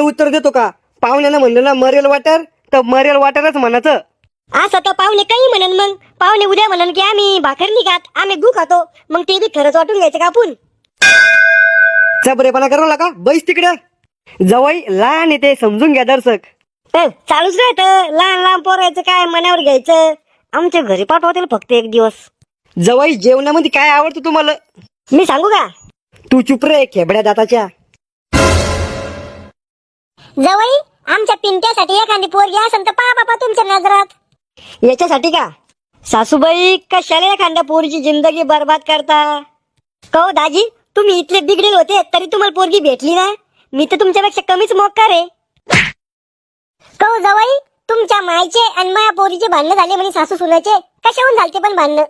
उलट उत्तर देतो का? पाहुण्यानं म्हणलं ना मरेल वाटर तर मरेल वाटरच म्हणायचं. असं तर पाहुणे काही म्हणन मग. पाहुणे उद्या म्हणन की आम्ही भाकर नाही खात आम्ही गु खातो. मग ते बी खरंच वाटून घ्यायचं का आपण? चबरेपणा करू नका बैस तिकडं. जवळ लहान येते समजून घ्या दर्शक. चालूच राहतं. लहान लहान पोरायचं काय मनावर घ्यायचं. आमच्या घरी पाठवतील फक्त एक दिवस. जवळ जेवणामध्ये काय आवडतं तुम्हाला? मी सांगू का? तू चुप रे खेबड्या दाताच्या. जवळ आमच्या पिंट्यासाठी एखादी पोरगी असेल तर पहा बाबा तुमच्या नजरात. याच्यासाठी का? सासूबाई कशाला एखाद्या पोरीची जिंदगी बर्बाद करता? कहो दाजी तुम्ही इथले बिगडेल होते तरी तुम्हाला पोरगी भेटली ना मी तर तुमच्यापेक्षा कमीच मोकार आहे. कहो जवाई तुमच्या मायचे आणि माया पोरीचे भांडणं झाले म्हणे सासू सुनाचे कशाहून झालते पण भांडणं?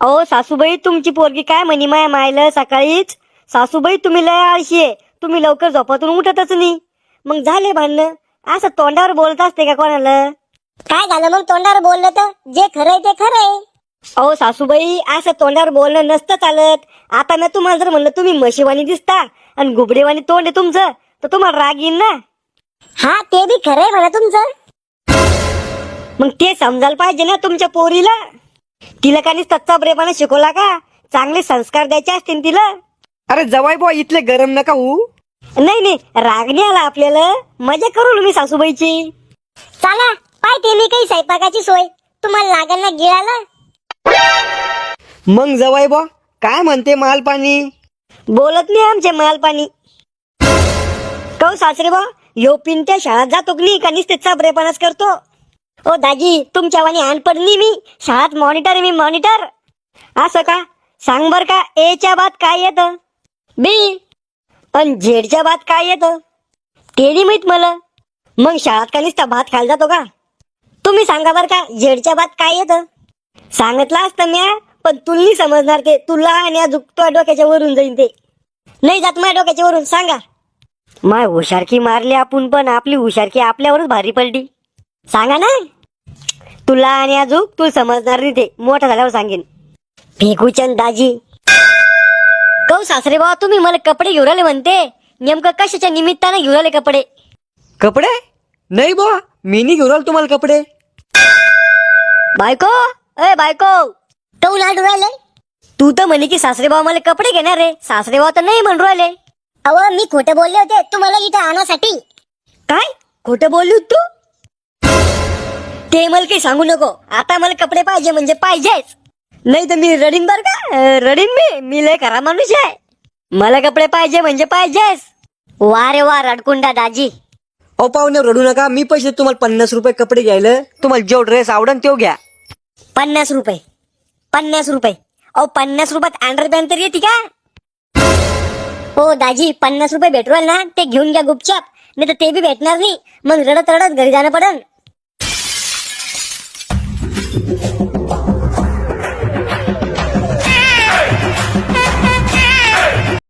अहो सासूबाई तुमची पोरगी काय म्हणे माया मायला सकाळीच? सासूबाई तुम्ही लय आळशी आहे. तुम्ही लवकर झोपातून उठतच नाही. मग झाले भांडणं. असं तोंडावर बोलत असते का कोणाला? काय झालं मग? तोंडावर बोललं तर? जे खरंय ते खरंय. अहो सासूबाई असं तोंडावर बोलणं नसतं चालत. आता मी तुम्हाला जर म्हणलं तुम्ही म्हशीवाणी दिसता आणि गुबडेवाणी तोंड आहे तुमचं तर तुम्हाला राग येईन ना? हा ते बी खरंय म्हणा तुमचं. मग ते समजायला पाहिजे ना तुमच्या पोरीला. तिला का नुसता प्रेमाने शिकवला का? चांगले संस्कार द्यायचे असतील तिला. अरे जवाई बुवा इथले गरम नका होऊ. नाही नाही. राग नाही आला आपल्याला. मजा करू मी सासूबाईची. चला पाहते मी काही स्वयंपाकाची सोय. तुम्हाला लागल ना गिळाला? मग जवाई बुवा काय म्हणते माल पाणी बोलत नाही आमचे मालपाणी. कौ सासरे बा यो पिंट्या शाळेत जातो की नाही का? नुसते चाबरेपणाच करतो. ओ दाजी तुमच्या वाणी अनपड नाही मी. शाळेत मॉनिटर आहे मी मॉनिटर असं का? सांग बर का एच्या बाद काय येतं? बी पण झेडच्या भात काय येतं? ते नाही मला. मग शाळात का नुसता भात खायला जातो का? तुम्ही सांगा बर का झेडच्या भात काय येतं? सांगितलं असतं म्या पण तुला समजणार ते. तुला आणि झुकतो डोक्याच्या वरून जाईन ते. नाही जात माझ्या डोक्याच्या वरून सांगा. माय हुशारकी मारली आपण पण आपली हुशारकी आपल्यावरच भारी पडली. सांगा ना. तुला आणि अजूक तू समजणार नाही ते. मोठा झाल्यावर सांगेन. फेकूचंद दाजी कौ सासरे बाबा तुम्ही मला कपडे घेऊन आले म्हणते. नेमकं कशाच्या निमित्तानं घेऊन आले कपडे? कपडे? नाही बुवा मी नाही घेऊन आलो तुम्हाला कपडे. बायको? अय बायको! तो लाडू राहिले तू तर म्हणे की सासरे बाबा मला कपडे घेणार रे सासरे बाबा तर नाही म्हणून राहिले. अव मी खोटं बोलले होते तुम्हाला इथं आणण्यासाठी काय? खोटं बोलली होती तू? ते मला काही सांगू नको. आता मला कपडे पाहिजे म्हणजे पाहिजेच. नाही तर मी रडीन बर का? अं, रडीन मी. मी लय खरा माणूस आहे. मला कपडे पाहिजे म्हणजे पाहिजेच वा रे वा रडकुंडा दाजी. अहो पाहुणे रडू नका. मी पैसे तुम्हाला पन्नास रुपये कपडे घ्यायला. तुम्हाला जो ड्रेस आवडन तो घ्या. पन्नास रुपये. पन्नास रुपये. अहो पन्नास रुपयात अंडरपॅन्ट तर येते का? हो दाजी पन्नास रुपये भेटवाल ना ते घेऊन घ्या गुपचाप. नाही तर ते बी भेटणार नाही. मग रडत रडत घरी जाणं पडन.